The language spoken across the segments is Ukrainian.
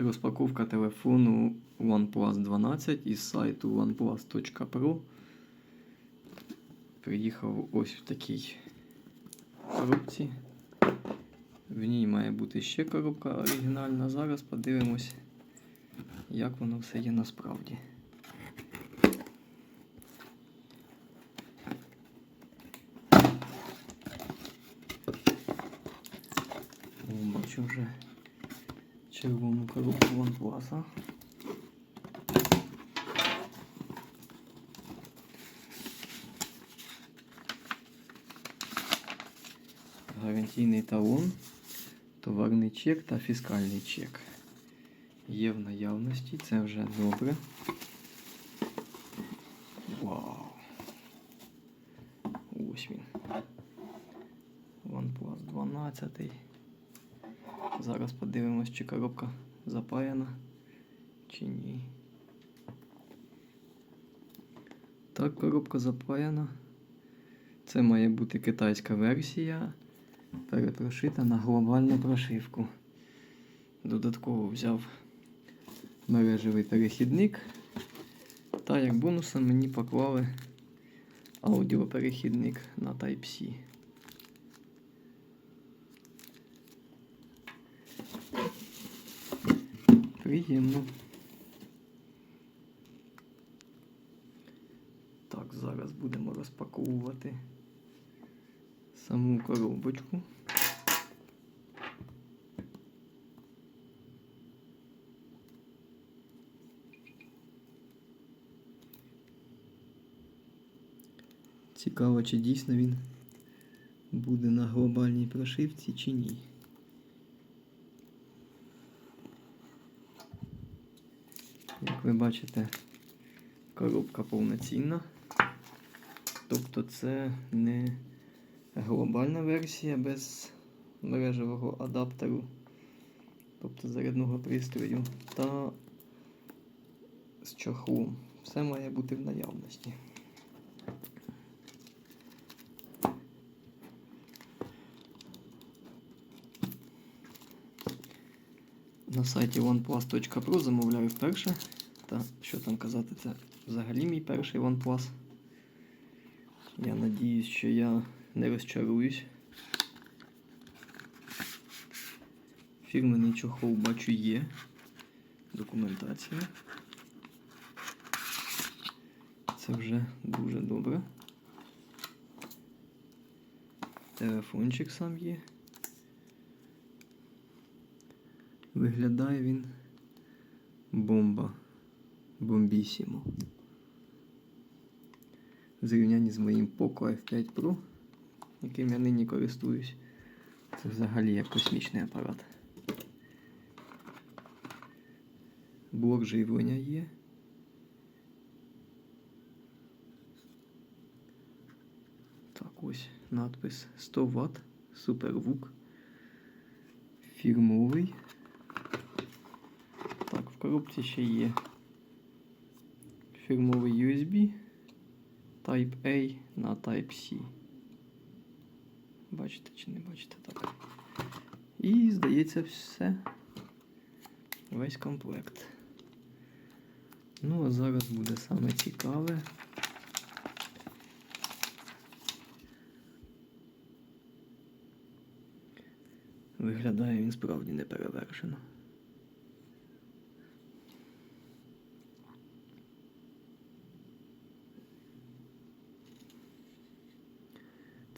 Розпаковка телефону OnePlus 12 із сайту oneplus.pro. Приїхав ось в такій коробці. В ній має бути ще коробка оригінальна. Зараз подивимось, як воно все є насправді. О, бачу вже червону коробку OnePlus. Гарантійний талон, товарний чек та фіскальний чек. Є в наявності, це вже добре. Вау! Ось він. OnePlus 12. Зараз подивимось, чи коробка запаяна, чи ні. Так, коробка запаяна. Це має бути китайська версія, перепрошита на глобальну прошивку. Додатково взяв мережевий перехідник. Та як бонусом мені поклали аудіоперехідник на Type-C. Приємно. Так, зараз будемо розпаковувати саму коробочку. Цікаво, чи дійсно він буде на глобальній прошивці, чи ні. Як ви бачите, коробка повноцінна. Тобто це не глобальна версія без мережевого адаптеру, тобто зарядного пристрою, та з чохлом. Все має бути в наявності. На сайті oneplus.pro замовляю вперше. Та що там казати, це взагалі мій перший OnePlus. Я надіюсь, що я не розчаруюсь. Фірменний чохол бачу є. Документація. Це вже дуже добре. Телефончик сам є. Виглядає він бомба. Бомбісімо. В зрівнянні з моїм Poco F5 Pro, яким я нині користуюсь. Це взагалі як космічний апарат. Блок живлення є. Так, ось надпис 100 Вт, SuperVOOC. Фірмовий. Коробці ще є фірмовий USB Type A на Type C. Бачите чи не бачите так. І здається все. Весь комплект. Ну, а зараз буде саме цікаве. Виглядає він справді неперевершено.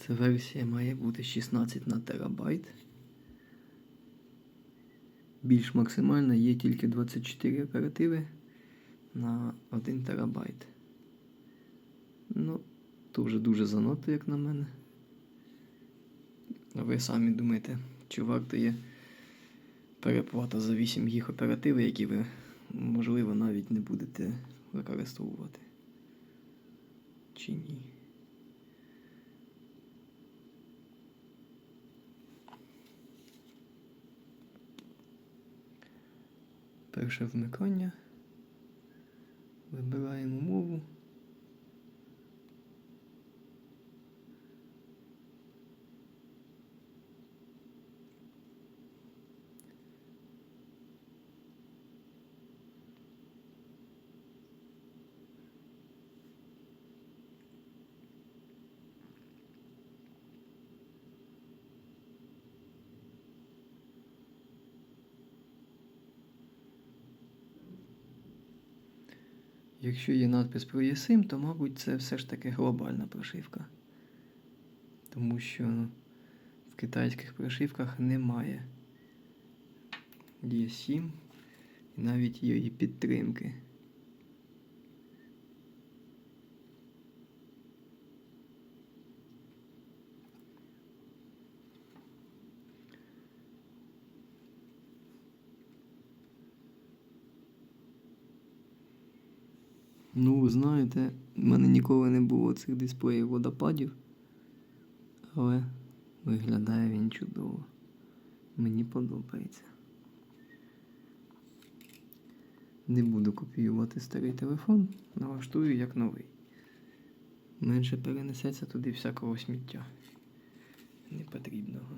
Ця версія має бути 16 на терабайт. Більш максимальна є тільки 24 оперативи на 1 терабайт. Ну, то вже дуже занадто, як на мене. Ви самі думаєте, чи варто є переплата за 8 гіг оперативи, які ви, можливо, навіть не будете використовувати? Чи ні? Перше вмикання. Вибираємо Якщо є надпис про eSIM, то, мабуть, це все ж таки глобальна прошивка. Тому що в китайських прошивках немає eSIM і навіть її підтримки. Ну, ви знаєте, в мене ніколи не було цих дисплеїв водопадів, але виглядає він чудово. Мені подобається. Не буду копіювати старий телефон, налаштую як новий. Менше перенесеться туди всякого сміття непотрібного.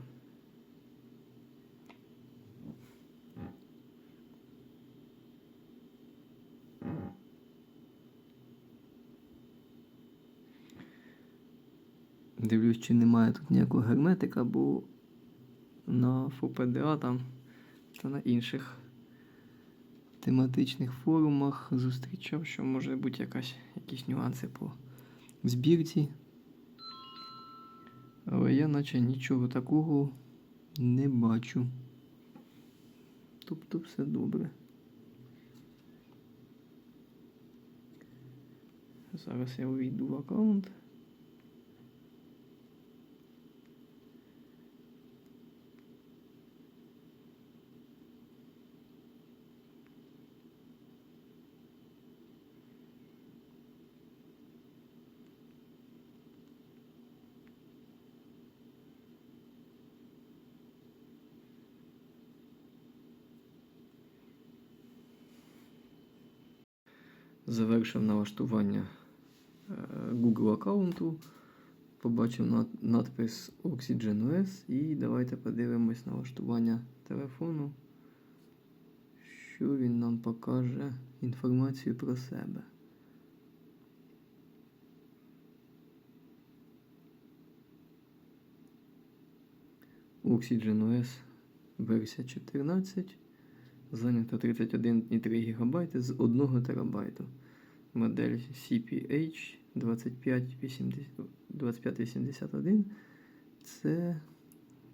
Дивлюсь, чи немає тут ніякого герметика, бо на ФОПДА там та на інших тематичних форумах зустрічав, що може бути якась, якісь нюанси по збірці. Але я наче нічого такого не бачу. Тобто все добре. Зараз я увійду в аккаунт. Завершив налаштування е, Google аккаунту. Побачив надпис Oxygen OS і давайте подивимось налаштування телефону. Що він нам покаже інформацію про себе. Oxygen OS версія 14. Зайнято 31,3 ГБ з 1 ТБ. Модель CPH 2580 2581. Це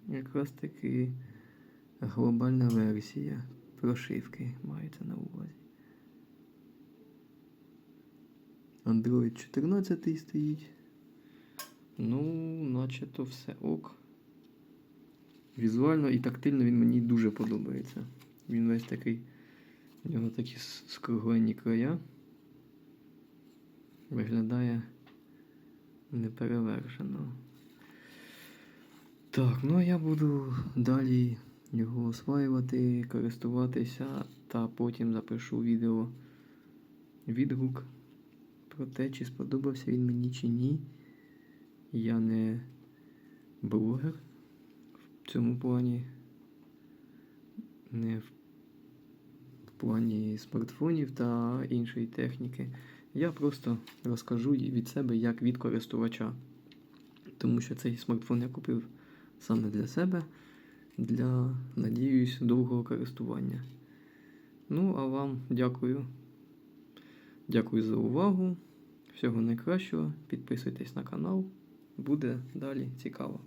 якраз таки глобальна версія прошивки мається на увазі. Android 14 стоїть. Ну, наче то все ок. Візуально і тактильно він мені дуже подобається. Він весь такий, у нього такі скруглені края. Виглядає неперевершено. Так, ну а я буду далі його осваювати, користуватися та потім запишу відео відгук про те, чи сподобався він мені чи ні. Я не блогер в цьому плані. Не в плані смартфонів та іншої техніки. Я просто розкажу від себе як від користувача. Тому що цей смартфон я купив саме для себе, для, надіюсь, довгого користування. Ну, а вам дякую. Дякую за увагу. Всього найкращого. Підписуйтесь на канал. Буде далі цікаво.